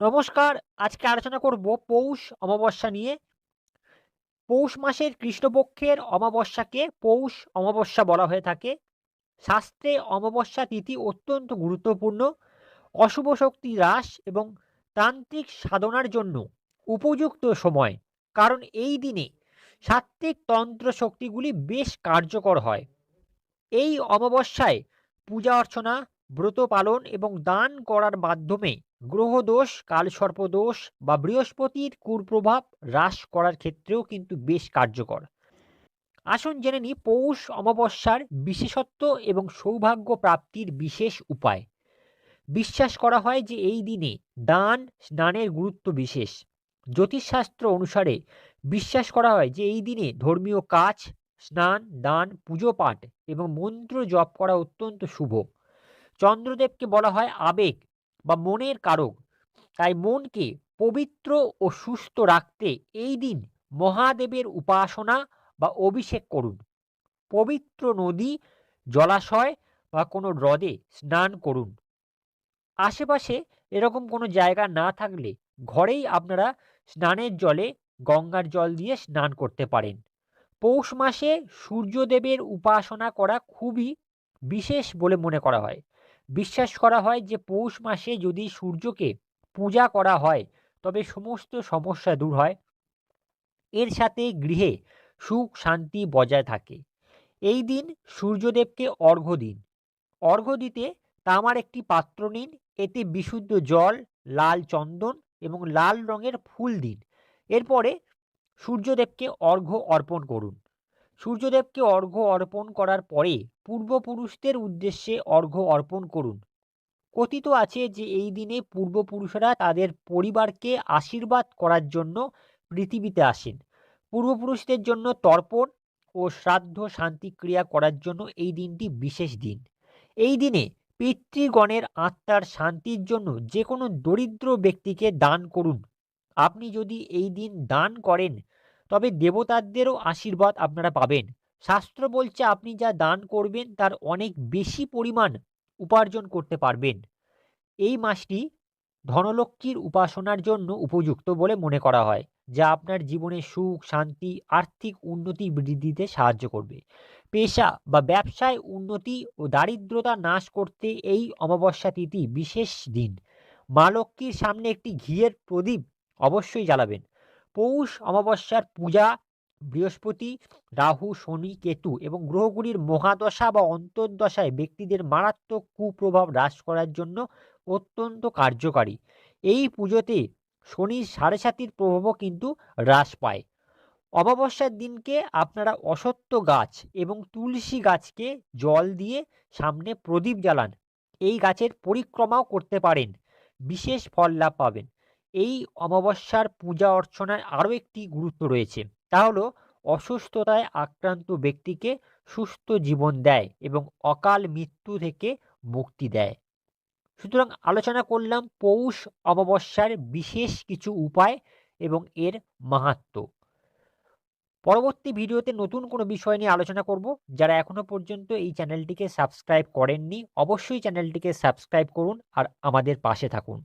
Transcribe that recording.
নমস্কার, আজকে আলোচনা করব পৌষ অমাবস্যা নিয়ে। পৌষ মাসের কৃষ্ণপক্ষের অমাবস্যাকে পৌষ অমাবস্যা বলা হয়ে থাকে। শাস্ত্রে অমাবস্যা তিথি অত্যন্ত গুরুত্বপূর্ণ। অশুভ শক্তি হ্রাস এবং তান্ত্রিক সাধনার জন্য উপযুক্ত সময়। কারণ এই দিনে সাত্ত্বিক তন্ত্র শক্তিগুলি বেশ কার্যকর হয়। এই অমাবস্যায় পূজা অর্চনা, ব্রত পালন এবং দান করার মাধ্যমে গ্রহদোষ, কালসর্পদোষ বা বৃহস্পতির কুপ্রভাব হ্রাস করার ক্ষেত্রেও কিন্তু বেশ কার্যকর। আসুন জেনে নিই পৌষ অমাবস্যার বিশেষত্ব এবং সৌভাগ্য প্রাপ্তির বিশেষ উপায়। বিশ্বাস করা হয় যে এই দিনে দান, স্নানের গুরুত্ব বিশেষ। জ্যোতিষশাস্ত্র অনুসারে বিশ্বাস করা হয় যে এই দিনে ধর্মীয় কাজ, স্নান, দান পুজো পাঠ এবং মন্ত্র জপ করা অত্যন্ত শুভ। চন্দ্রদেবকে বলা হয় আবেগ বা মনের কারক। তাই মনকে পবিত্র ও সুস্থ রাখতে এই দিন মহাদেবের উপাসনা বা অভিষেক করুন। পবিত্র নদী, জলাশয় বা কোনো হ্রদে স্নান করুন। আশেপাশে এরকম কোনো জায়গা না থাকলে ঘরেই আপনারা স্নানের জলে, গঙ্গার জল দিয়ে স্নান করতে পারেন। পৌষ মাসে সূর্যদেবের উপাসনা করা খুবই বিশেষ বলে মনে করা হয়। বিশ্বাস করা হয় যে পৌষ মাসে যদি সূর্যকে পূজা করা হয়, তবে সমস্ত সমস্যা দূর হয়। এর সাথে গৃহে সুখ শান্তি বজায় থাকে। এই দিন সূর্যদেবকে অর্ঘ্য দিন। অর্ঘ্য দিতে তামার একটি পাত্র নিন। এতে বিশুদ্ধ জল, লাল চন্দন এবং লাল রঙের ফুল দিন। এরপরে সূর্যদেবকে অর্ঘ্য অর্পণ করুন। সূর্যদেবকে অর্ঘ্য অর্পণ করার পরে পূর্বপুরুষদের উদ্দেশ্যে অর্ঘ্য অর্পণ করুন। কথিত আছে যে এই দিনে পূর্বপুরুষরা তাদের পরিবারকে আশীর্বাদ করার জন্য পৃথিবীতে আসেন। পূর্বপুরুষদের জন্য তর্পণ ও শ্রাদ্ধ শান্তিক্রিয়া করার জন্য এই দিনটি বিশেষ দিন। এই দিনে পিতৃগণের আত্মার শান্তির জন্য যে কোনো দরিদ্র ব্যক্তিকে দান করুন। আপনি যদি এই দিন দান করেন তবে দেবতাদেরও আশীর্বাদ আপনারা পাবেন। শাস্ত্র বলছে, আপনি যা দান করবেন, তার অনেক বেশি পরিমাণ উপার্জন করতে পারবেন। এই মাসটি ধনলক্ষ্মীর উপাসনার জন্য উপযুক্ত বলে মনে করা হয়, যা আপনার জীবনে সুখ, শান্তি, আর্থিক উন্নতি বৃদ্ধিতে সাহায্য করবে। পেশা বা ব্যবসায় উন্নতি ও দারিদ্রতা নাশ করতে এই অমাবস্যা তিথি বিশেষ দিন। মা লক্ষ্মীর সামনে একটি ঘিয়ের প্রদীপ অবশ্যই জ্বালাবেন। পৌষ অমাবস্যার পূজা, বৃহস্পতি, রাহু, শনি, কেতু এবং গ্রহগুলির মহাদশা বা অন্তর্দশায় ব্যক্তিদের মারাত্মক কুপ্রভাব হ্রাস করার জন্য অত্যন্ত কার্যকারী। এই পুজোতে শনির সাড়ে সাতির প্রভাবও কিন্তু হ্রাস পায়। অমাবস্যার দিনকে আপনারা অসত্য গাছ এবং তুলসী গাছকে জল দিয়ে সামনে প্রদীপ জ্বালান। এই গাছের পরিক্রমাও করতে পারেন। বিশেষ ফল লাভ পাবেন। এই অমাবস্যার পূজা অর্চনায় আরও একটি গুরুত্ব রয়েছে। তা হলো, অসুস্থতায় আক্রান্ত ব্যক্তিকে সুস্থ জীবন দেয় এবং অকাল মৃত্যু থেকে মুক্তি দেয়। সুতরাং আলোচনা করলাম পৌষ অমাবস্যার বিশেষ কিছু উপায় এবং এর মাহাত্ম। পরবর্তী ভিডিওতে নতুন কোনো বিষয় নিয়ে আলোচনা করব। যারা এখনও পর্যন্ত এই চ্যানেলটিকে সাবস্ক্রাইব করেননি, অবশ্যই চ্যানেলটিকে সাবস্ক্রাইব করুন আর আমাদের পাশে থাকুন।